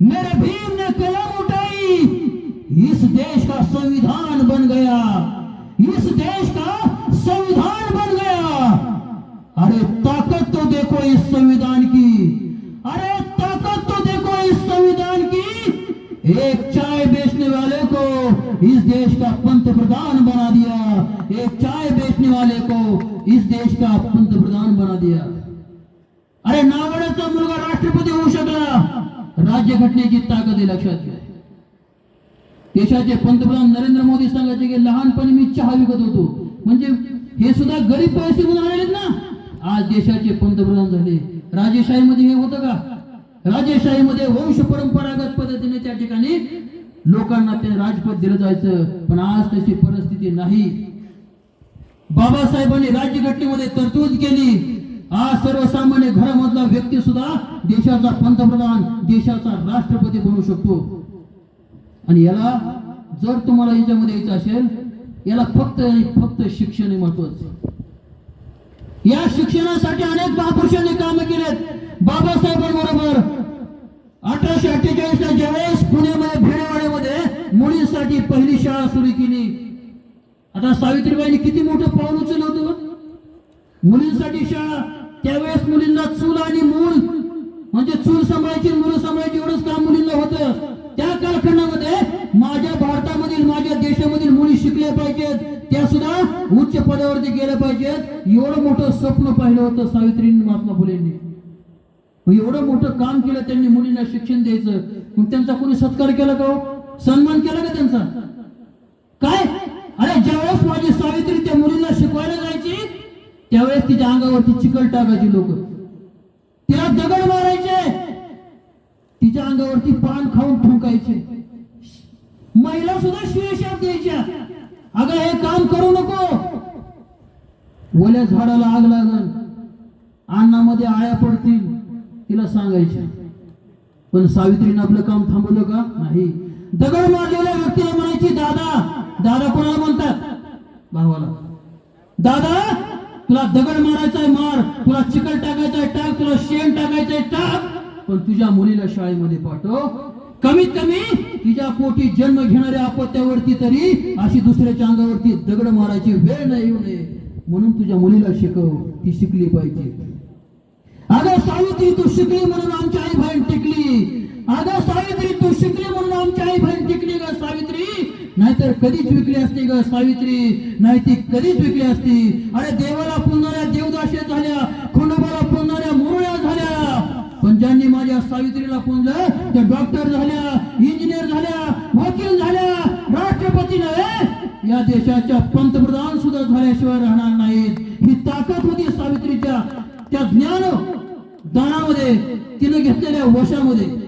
मेरे भीम ने कलम उठाई। इस देश का संविधान बन गया। इस देश का संविधान बन गया। अरे ताकत तो देखो इस संविधान की। अरे ताकत तो देखो इस संविधान की। एक चाय बेचने वाले को इस देश का पंत प्रधान बना दिया। एक चाय बेचने वाले को इस देश का पंत प्रधान बना दिया। अरे नावड्याचा मुलगा राष्ट्रपती होऊ शकला राज्यघटनेची ताकद आहे लक्षात घ्या. देशाचे पंतप्रधान नरेंद्र मोदी सांगायचे की लहानपणी मी चहा विकत होतो. म्हणजे हे सुद्धा गरीब परिस्थितीतून आलेले ना? आज देशाचे पंतप्रधान झाले. राजेशाहीमध्ये हे होतं का? राजेशाहीमध्ये वंश परंपरागत पद्धतीने त्या ठिकाणी लोकांना ते राजपद दिलं जायचं. पण आज तशी परिस्थिती नाही. बाबासाहेबांनी राज्यघटनेमध्ये तरतूद केली. आज सर्वसामान्य घरामधला व्यक्ती सुद्धा देशाचा पंतप्रधान देशाचा राष्ट्रपती बनू शकतो. आणि याला जर तुम्हाला याच्यामध्ये यायचं असेल याला फक्त आणि फक्त शिक्षण महत्वाचं या शिक्षणासाठी अनेक महापुरुषांनी कामं केलेत. बाबासाहेबांबरोबर अठराशे अठ्ठेचाळीस ला ज्यावेळेस पुण्यामध्ये भेडेवाड्यामध्ये मुलींसाठी पहिली शाळा सुरू केली. आता सावित्रीबाईंनी किती मोठं पाऊल उचललं होतं मुलींसाठी शाळा त्यावेळेस मुलींना चूल आणि मूल म्हणजे चूल सांभाळायची मूल सांभाळायची एवढंच काम मुलींना होतं. त्या कालखंडामध्ये माझ्या भारतामधील माझ्या देशामधील मुली शिकल्या पाहिजेत. त्या सुद्धा उच्च पदावरती गेल्या पाहिजेत. एवढं मोठं स्वप्न पाहिलं होतं सावित्रींनी महात्मा फुलेंनी. एवढं मोठं काम केलं त्यांनी मुलींना शिक्षण द्यायचं. मग त्यांचा कोणी सत्कार केला का हो? सन्मान केला का त्यांचा? काय? अरे ज्यावेळेस माझी सावित्री त्या मुलींना शिकवायला जायची त्यावेळेस तिच्या अंगावरती चिकल टाकायची लोक. तिला दगड मारायचे. तिच्या अंगावरती पान खाऊन ठुंकायचे महिला सुद्धा शिवेशाप द्यायच्या. अगं हे काम करू नको. ओल्या झाडाला आग लागल. अन्नामध्ये आळ्या पडतील. तिला सांगायच्या पण सावित्रीनं आपलं काम थांबवलं का? नाही. दगड मारलेल्या व्यक्तीला म्हणायची दादा दादा कोणाला म्हणतात? भावाला. दादा तुला दगड मारायचाय मार तुला चिकल टाकायचंय टाक तुला शेण टाकायचंय टाक. पण तुझ्या मुलीला शाळेमध्ये पाठव. कमीत कमी तिच्या पोटी जन्म घेणाऱ्या अपत्यावरती तरी अशी दुसऱ्याच्या अंगावरती दगड मारायची वेळ नाही येऊ नये. म्हणून तुझ्या मुलीला शिकव ती शिकली पाहिजे. अगं सावित्री तू शिकली म्हणून आमची आई बहीण टिकली. अगं सावित्री तू शिकली म्हणून आमची आई बहीण टिकली ग सावित्री. नाहीतर कधीच विकली असती ग सावित्री? नाही ती कधीच विकली असती? अरे देवाला पुरणाऱ्या देवदाशे झाल्या खंडोबाला पुरणाऱ्या मुरळ्या झाल्या. पण ज्यांनी माझ्या सावित्रीला पुंजलं त्या डॉक्टर झाल्या इंजिनियर झाल्या वकील झाल्या राष्ट्रपती नव्हे. या देशाच्या पंतप्रधान सुद्धा झाल्याशिवाय राहणार नाहीत. ही ताकद होती सावित्रीच्या. त्या ज्ञान दानामध्ये तिने घेतलेल्या वशामध्ये.